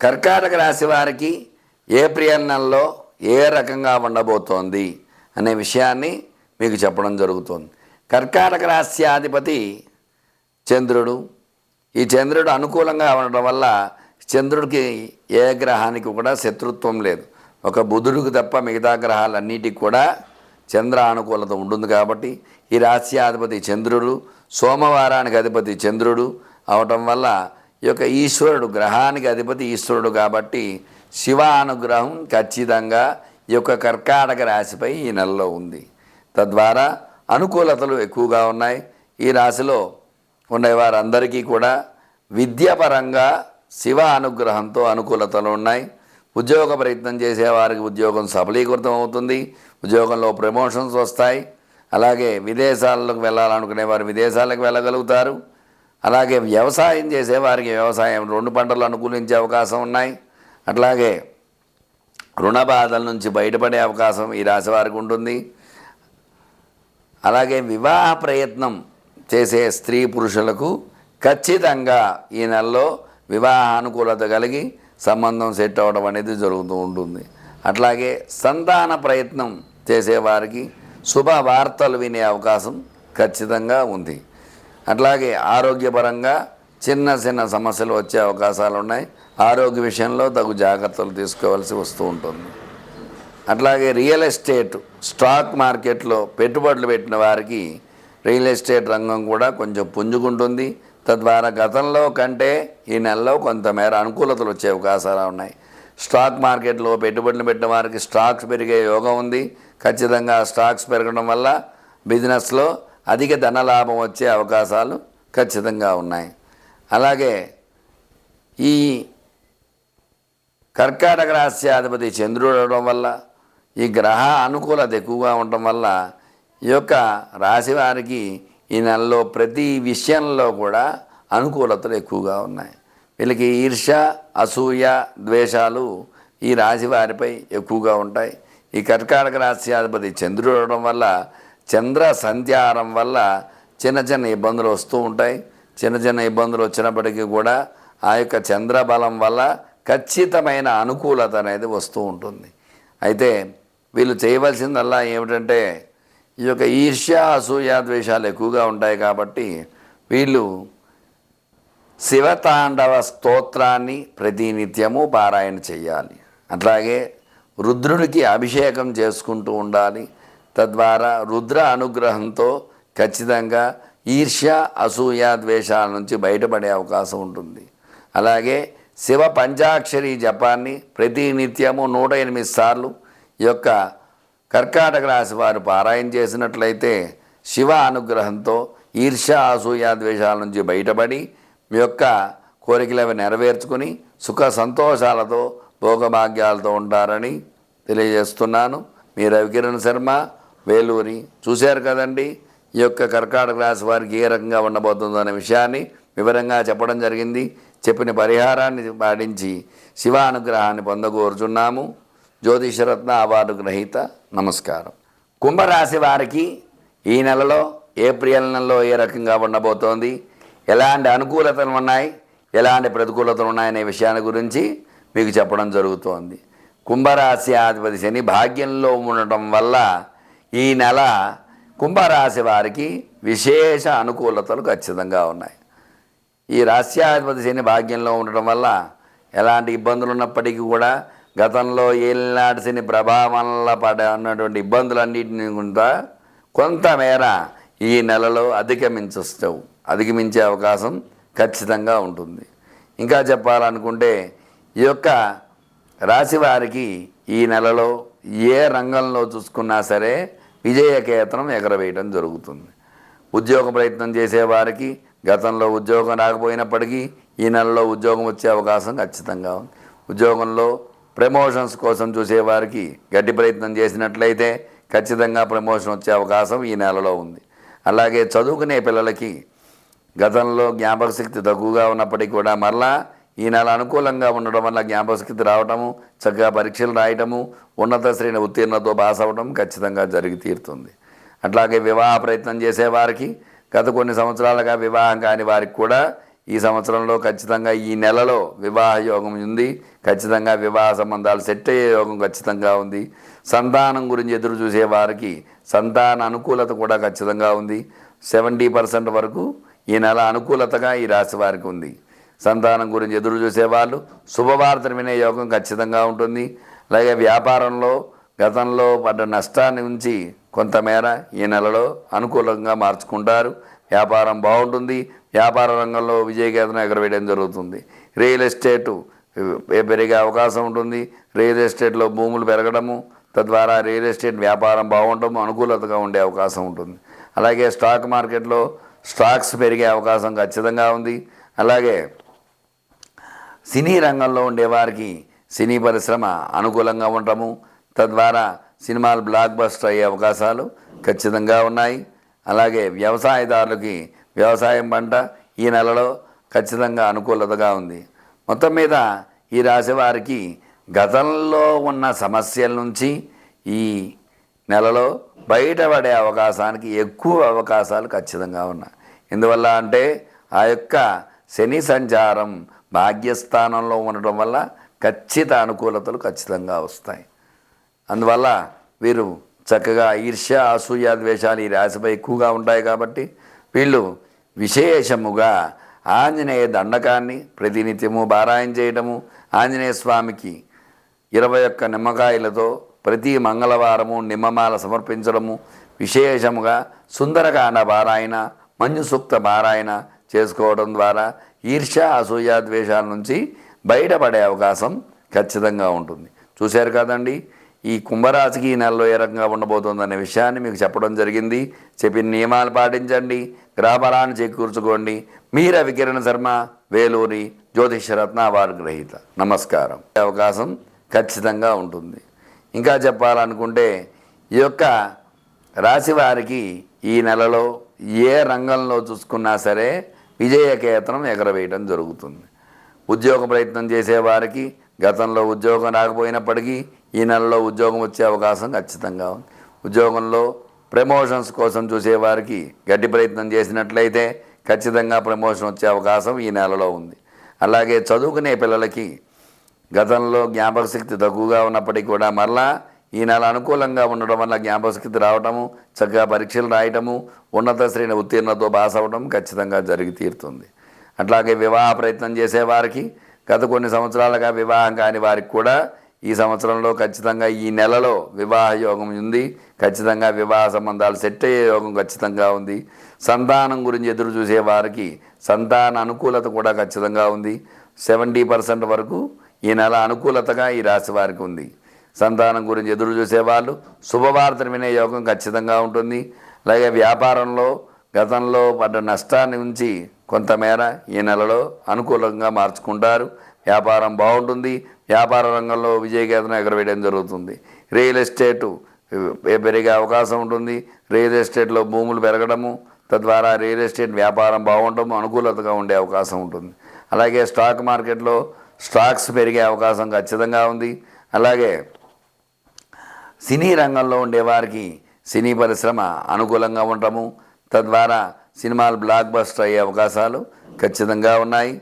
కర్కాటక రాశి వారికి ఏప్రిల్ నెలలో ఏ రకంగా ఉండబోతోంది అనే విషయాన్ని మీకు చెప్పడం జరుగుతుంది. కర్కాటక రాశ్యాధిపతి చంద్రుడు. ఈ చంద్రుడు అనుకూలంగా ఉండడం వల్ల చంద్రుడికి ఏ గ్రహానికి కూడా శత్రుత్వం లేదు. ఒక బుధుడికి తప్ప మిగతా గ్రహాలన్నిటికి కూడా చంద్ర అనుకూలత ఉంటుంది కాబట్టి ఈ రాశ్యాధిపతి చంద్రుడు సోమవారానికి అధిపతి చంద్రుడు అవటం వల్ల ఈ యొక్క ఈశ్వరుడు గ్రహానికి అధిపతి ఈశ్వరుడు కాబట్టి శివ అనుగ్రహం ఖచ్చితంగా ఈ యొక్క కర్కాటక రాశిపై ఈ నెలలో ఉంది. తద్వారా అనుకూలతలు ఎక్కువగా ఉన్నాయి. ఈ రాశిలో ఉండే వారందరికీ కూడా విద్యాపరంగా శివ అనుగ్రహంతో అనుకూలతలు ఉన్నాయి. ఉద్యోగ ప్రయత్నం చేసేవారికి ఉద్యోగం సఫలీకృతం అవుతుంది. ఉద్యోగంలో ప్రమోషన్స్ వస్తాయి. అలాగే విదేశాలకు వెళ్ళాలనుకునే వారు విదేశాలకు వెళ్ళగలుగుతారు. అలాగే వ్యవసాయం చేసే వారికి వ్యవసాయం రెండు పంటలు అనుకూలించే అవకాశం ఉన్నాయి. అట్లాగే రుణ బాధల నుంచి బయటపడే అవకాశం ఈ రాశి వారికి ఉంటుంది. అలాగే వివాహ ప్రయత్నం చేసే స్త్రీ పురుషులకు ఖచ్చితంగా ఈ నెలలో వివాహ అనుకూలత కలిగి సంబంధం సెట్ అవ్వడం అనేది జరుగుతూ ఉంటుంది. అట్లాగే సంతాన ప్రయత్నం చేసేవారికి శుభ వార్తలు వినే అవకాశం ఖచ్చితంగా ఉంది. అట్లాగే ఆరోగ్యపరంగా చిన్న చిన్న సమస్యలు వచ్చే అవకాశాలు ఉన్నాయి ఆరోగ్య విషయంలో తగు జాగ్రత్తలు తీసుకోవాల్సి వస్తూ ఉంటుంది. అట్లాగే రియల్ ఎస్టేట్ స్టాక్ మార్కెట్లో పెట్టుబడులు పెట్టిన వారికి రియల్ ఎస్టేట్ రంగం కూడా కొంచెం పుంజుకుంటుంది. తద్వారా గతంలో కంటే ఈ నెలలో కొంతమేర అనుకూలతలు వచ్చే అవకాశాలు ఉన్నాయి. స్టాక్ మార్కెట్లో పెట్టుబడులు పెట్టిన వారికి స్టాక్స్ పెరిగే యోగం ఉంది. ఖచ్చితంగా స్టాక్స్ పెరగడం వల్ల బిజినెస్లో అధిక ధన లాభం వచ్చే అవకాశాలు ఖచ్చితంగా ఉన్నాయి. అలాగే ఈ కర్కాటక రాశ్యాధిపతి చంద్రుడు అవడం వల్ల ఈ గ్రహ అనుకూలత ఎక్కువగా ఉండటం వల్ల ఈ యొక్క రాశి వారికి ఈ నెలలో ప్రతి విషయంలో కూడా అనుకూలతలు ఎక్కువగా ఉన్నాయి. వీళ్ళకి ఈర్ష అసూయ ద్వేషాలు ఈ రాశి వారిపై ఎక్కువగా ఉంటాయి. ఈ కర్కాటక రాశ్యాధిపతి చంద్రుడు అవడం వల్ల చంద్ర సంధ్యారం వల్ల చిన్న చిన్న ఇబ్బందులు వస్తూ ఉంటాయి. చిన్న చిన్న ఇబ్బందులు వచ్చినప్పటికీ కూడా ఆ యొక్క చంద్రబలం వల్ల ఖచ్చితమైన అనుకూలత అనేది వస్తూ ఉంటుంది. అయితే వీళ్ళు చేయవలసిందల్లా ఏమిటంటే ఈ యొక్క ఈర్ష్య అసూయ ద్వేషాలు ఎక్కువగా ఉంటాయి కాబట్టి వీళ్ళు శివతాండవ స్తోత్రాన్ని ప్రతినిత్యము పారాయణ చేయాలి. అట్లాగే రుద్రుడికి అభిషేకం చేసుకుంటూ ఉండాలి. తద్వారా రుద్ర అనుగ్రహంతో ఖచ్చితంగా ఈర్ష్య అసూయ ద్వేషాల నుంచి బయటపడే అవకాశం ఉంటుంది. అలాగే శివ పంచాక్షరి జపాన్ని ప్రతి నిత్యము నూట ఎనిమిది సార్లు ఈ యొక్క కర్కాటక రాశి వారు పారాయణ చేసినట్లయితే శివ అనుగ్రహంతో ఈర్ష్య అసూయ ద్వేషాల నుంచి బయటపడి మీ యొక్క కోరికలు అవి నెరవేర్చుకుని సుఖ సంతోషాలతో భోగభాగ్యాలతో ఉంటారని తెలియజేస్తున్నాను. మీ రవికిరణ్ శర్మ వేలూరి. చూశారు కదండి ఈ యొక్క కర్కాటక రాశి వారికి ఏ రకంగా ఉండబోతుందో అనే విషయాన్ని వివరంగా చెప్పడం జరిగింది. చెప్పిన పరిహారాన్ని పాటించి శివ అనుగ్రహాన్ని పొందగోరుచున్నాము. జ్యోతిషరత్న అవార్డు గ్రహీత నమస్కారం. కుంభరాశి వారికి ఈ నెలలో ఏప్రిల్ నెలలో ఏ రకంగా ఉండబోతోంది? ఎలాంటి అనుకూలతలు ఉన్నాయి? ఎలాంటి ప్రతికూలతలు ఉన్నాయనే విషయాన్ని గురించి మీకు చెప్పడం జరుగుతోంది. కుంభరాశి అధిపతి శని భాగ్యంలో ఉండటం వల్ల ఈ నెల కుంభరాశి వారికి విశేష అనుకూలతలు ఖచ్చితంగా ఉన్నాయి. ఈ రాశ్యాధిపతి శని భాగ్యంలో ఉండటం వల్ల ఎలాంటి ఇబ్బందులు ఉన్నప్పటికీ కూడా గతంలో ఏలినాటి శని ప్రభావంలో పడ ఉన్నటువంటి ఇబ్బందులన్నింటినీ కూడా కొంతమేర ఈ నెలలో అధిగమించవు అధిగమించే అవకాశం ఖచ్చితంగా ఉంటుంది. ఇంకా చెప్పాలనుకుంటే ఈ యొక్క రాశి వారికి ఈ నెలలో ఏ రంగంలో చూసుకున్నా సరే విజయకేతనం ఎగరవేయడం జరుగుతుంది. ఉద్యోగ ప్రయత్నం చేసేవారికి గతంలో ఉద్యోగం రాకపోయినప్పటికీ ఈ నెలలో ఉద్యోగం వచ్చే అవకాశం ఖచ్చితంగా ఉంది. ఉద్యోగంలో ప్రమోషన్స్ కోసం చూసేవారికి గట్టి ప్రయత్నం చేసినట్లయితే ఖచ్చితంగా ప్రమోషన్ వచ్చే అవకాశం ఈ నెలలో ఉంది. అలాగే చదువుకునే పిల్లలకి గతంలో జ్ఞాపక శక్తి తక్కువగా ఉన్నప్పటికీ కూడా మరలా ఈ నెల అనుకూలంగా ఉండడం వల్ల జ్ఞాపకశక్తి రావటము చక్కగా పరీక్షలు రాయటము ఉన్నత శ్రేణి ఉత్తీర్ణతో పాస్ అవ్వడం ఖచ్చితంగా జరిగి తీరుతుంది. అట్లాగే వివాహ ప్రయత్నం చేసేవారికి గత కొన్ని సంవత్సరాలుగా వివాహం కాని వారికి కూడా ఈ సంవత్సరంలో ఖచ్చితంగా ఈ నెలలో వివాహ యోగం ఉంది. ఖచ్చితంగా వివాహ సంబంధాలు సెట్ అయ్యే యోగం ఖచ్చితంగా ఉంది. సంతానం గురించి ఎదురు చూసే వారికి సంతాన అనుకూలత కూడా ఖచ్చితంగా ఉంది. సెవెంటీ పర్సెంట్ వరకు ఈ నెల అనుకూలతగా ఈ రాశి వారికి ఉంది. సంతానం గురించి ఎదురు చూసేవాళ్ళు శుభవార్తను వినే యోగం ఖచ్చితంగా ఉంటుంది. అలాగే వ్యాపారంలో గతంలో పడ్డ నష్టాన్ని ఉంచి కొంతమేర ఈ నెలలో అనుకూలంగా మార్చుకుంటారు. వ్యాపారం బాగుంటుంది. వ్యాపార రంగంలో విజయకేతనం ఎగరవేయడం జరుగుతుంది. రియల్ ఎస్టేటు పెరిగే అవకాశం ఉంటుంది. రియల్ ఎస్టేట్లో భూములు పెరగడము తద్వారా రియల్ ఎస్టేట్ వ్యాపారం బాగుండటము అనుకూలతగా ఉండే అవకాశం ఉంటుంది. అలాగే స్టాక్ మార్కెట్లో స్టాక్స్ పెరిగే అవకాశం ఖచ్చితంగా ఉంది. అలాగే సినీ రంగంలో ఉండేవారికి సినీ పరిశ్రమ అనుకూలంగా ఉండటము తద్వారా సినిమాలు బ్లాక్ బస్టర్ అయ్యే అవకాశాలు ఖచ్చితంగా ఉన్నాయి. అలాగే వ్యవసాయదారులకి వ్యవసాయం పంట ఈ నెలలో ఖచ్చితంగా అనుకూలతగా ఉంది. మొత్తం మీద ఈ రాశి వారికి గతంలో ఉన్న సమస్యల నుంచి ఈ నెలలో బయటపడే అవకాశానికి ఎక్కువ అవకాశాలు ఖచ్చితంగా ఉన్నాయి. ఎందువల్ల అంటే ఆ యొక్క శని సంచారం భాగ్యస్థానంలో ఉండటం వల్ల ఖచ్చిత అనుకూలతలు ఖచ్చితంగా వస్తాయి. అందువల్ల వీరు చక్కగా ఈర్ష్య అసూయ ద్వేషాలు ఈ రాశిపై ఎక్కువగా ఉంటాయి కాబట్టి వీళ్ళు విశేషముగా ఆంజనేయ దండకాన్ని ప్రతినిత్యము పారాయణ చేయటము ఆంజనేయ స్వామికి ఇరవై ఒక్క నిమ్మకాయలతో ప్రతి మంగళవారము నిమ్మమాల సమర్పించడము విశేషముగా సుందరకాండ పారాయణ మంజు సూక్త పారాయణ చేసుకోవడం ద్వారా ఈర్ష్య అసూయ ద్వేషాల నుంచి బయటపడే అవకాశం ఖచ్చితంగా ఉంటుంది. చూశారు కదండి ఈ కుంభరాశికి ఈ నెలలో ఏ రకంగా ఉండబోతుందనే విషయాన్ని మీకు చెప్పడం జరిగింది. చెప్పిన నియమాలు పాటించండి గ్రాబలాన్ని చేకూర్చుకోండి. మీర వికిరణ శర్మ వేలూరి జ్యోతిషరత్న వారి గ్రహీత నమస్కారం. అవకాశం ఖచ్చితంగా ఉంటుంది. ఇంకా చెప్పాలనుకుంటే ఈ యొక్క రాశి వారికి ఈ నెలలో ఏ రంగంలో చూసుకున్నా సరే విజయకేతనం ఎగరవేయడం జరుగుతుంది. ఉద్యోగ ప్రయత్నం చేసేవారికి గతంలో ఉద్యోగం రాకపోయినప్పటికీ ఈ నెలలో ఉద్యోగం వచ్చే అవకాశం ఖచ్చితంగా ఉంది. ఉద్యోగంలో ప్రమోషన్స్ కోసం చూసేవారికి గట్టి ప్రయత్నం చేసినట్లయితే ఖచ్చితంగా ప్రమోషన్ వచ్చే అవకాశం ఈ నెలలో ఉంది. అలాగే చదువుకునే పిల్లలకి గతంలో జ్ఞాపక శక్తి తక్కువగా ఉన్నప్పటికీ కూడా మరలా ఈ నెల అనుకూలంగా ఉండడం వల్ల జ్ఞాపకశక్తి రావటము చక్కగా పరీక్షలు రాయటము ఉన్నత శ్రేణి ఉత్తీర్ణతో పాస్ అవ్వడం ఖచ్చితంగా జరిగి తీరుతుంది. అట్లాగే వివాహ ప్రయత్నం చేసేవారికి గత కొన్ని సంవత్సరాలుగా వివాహం కాని వారికి కూడా ఈ సంవత్సరంలో ఖచ్చితంగా ఈ నెలలో వివాహ యోగం ఉంది. ఖచ్చితంగా వివాహ సంబంధాలు సెట్ అయ్యే యోగం ఖచ్చితంగా ఉంది. సంతానం గురించి ఎదురు చూసే వారికి సంతాన అనుకూలత కూడా ఖచ్చితంగా ఉంది. సెవెంటీ పర్సెంట్ వరకు ఈ నెల అనుకూలతగా ఈ రాశి వారికి ఉంది. సంతానం గురించి ఎదురు చూసేవాళ్ళు శుభవార్తను వినే యోగం ఖచ్చితంగా ఉంటుంది. అలాగే వ్యాపారంలో గతంలో పడ్డ నష్టాన్ని ఉంచి కొంతమేర ఈ నెలలో అనుకూలంగా మార్చుకుంటారు. వ్యాపారం బాగుంటుంది. వ్యాపార రంగంలో విజయకేతనం ఎగరవేయడం జరుగుతుంది. రియల్ ఎస్టేటు పెరిగే అవకాశం ఉంటుంది. రియల్ ఎస్టేట్లో భూములు పెరగడము తద్వారా రియల్ ఎస్టేట్ వ్యాపారం బాగుండడం అనుకూలతగా ఉండే అవకాశం ఉంటుంది. అలాగే స్టాక్ మార్కెట్లో స్టాక్స్ పెరిగే అవకాశం ఖచ్చితంగా ఉంది. అలాగే సినీ రంగంలో ఉండేవారికి సినీ పరిశ్రమ అనుకూలంగా ఉండటము తద్వారా సినిమాలు బ్లాక్ బస్టర్ అయ్యే అవకాశాలు ఖచ్చితంగా ఉన్నాయి.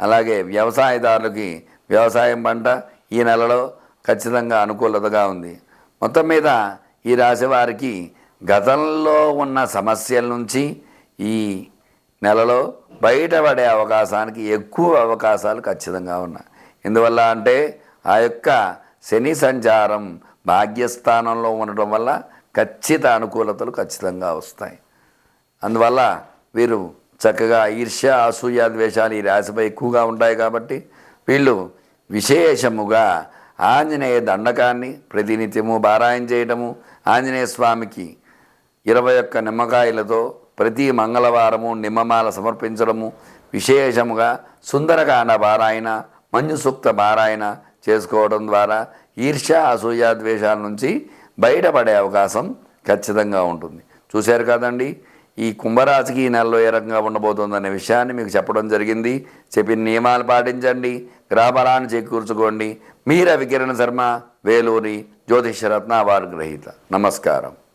అలాగే వ్యవసాయదారులకి వ్యవసాయం పంట ఈ నెలలో ఖచ్చితంగా అనుకూలతగా ఉంది. మొత్తం మీద ఈ రాశి వారికి గతంలో ఉన్న సమస్యల నుంచి ఈ నెలలో బయటపడే అవకాశానికి ఎక్కువ అవకాశాలు ఖచ్చితంగా ఉన్నాయి. ఎందువల్ల అంటే ఆ యొక్క శని సంచారం భాగ్యస్థానంలో ఉండటం వల్ల ఖచ్చిత అనుకూలతలు ఖచ్చితంగా వస్తాయి. అందువల్ల వీరు చక్కగా ఈర్ష్య అసూయ ద్వేషాలు ఈ రాశిపై ఎక్కువగా ఉంటాయి కాబట్టి వీళ్ళు విశేషముగా ఆంజనేయ దండకాన్ని ప్రతినిత్యము పారాయణ చేయటము ఆంజనేయ స్వామికి ఇరవై ఒక్క నిమ్మకాయలతో ప్రతి మంగళవారము నిమ్మమాల సమర్పించడము విశేషముగా సుందరకాండ పారాయణ మంజుసూక్త పారాయణ చేసుకోవడం ద్వారా ఈర్ష్య అసూయ ద్వేషాల నుంచి బయటపడే అవకాశం ఖచ్చితంగా ఉంటుంది. చూశారు కదండి ఈ కుంభరాశికి ఈ నెలలో ఏ రకంగా ఉండబోతుందనే విషయాన్ని మీకు చెప్పడం జరిగింది. చెప్పిన నియమాలు పాటించండి గ్రాబలాన్ని చేకూర్చుకోండి. మీర వికిరణ శర్మ వేలూరి జ్యోతిషరత్న వారి గ్రహీత. నమస్కారం.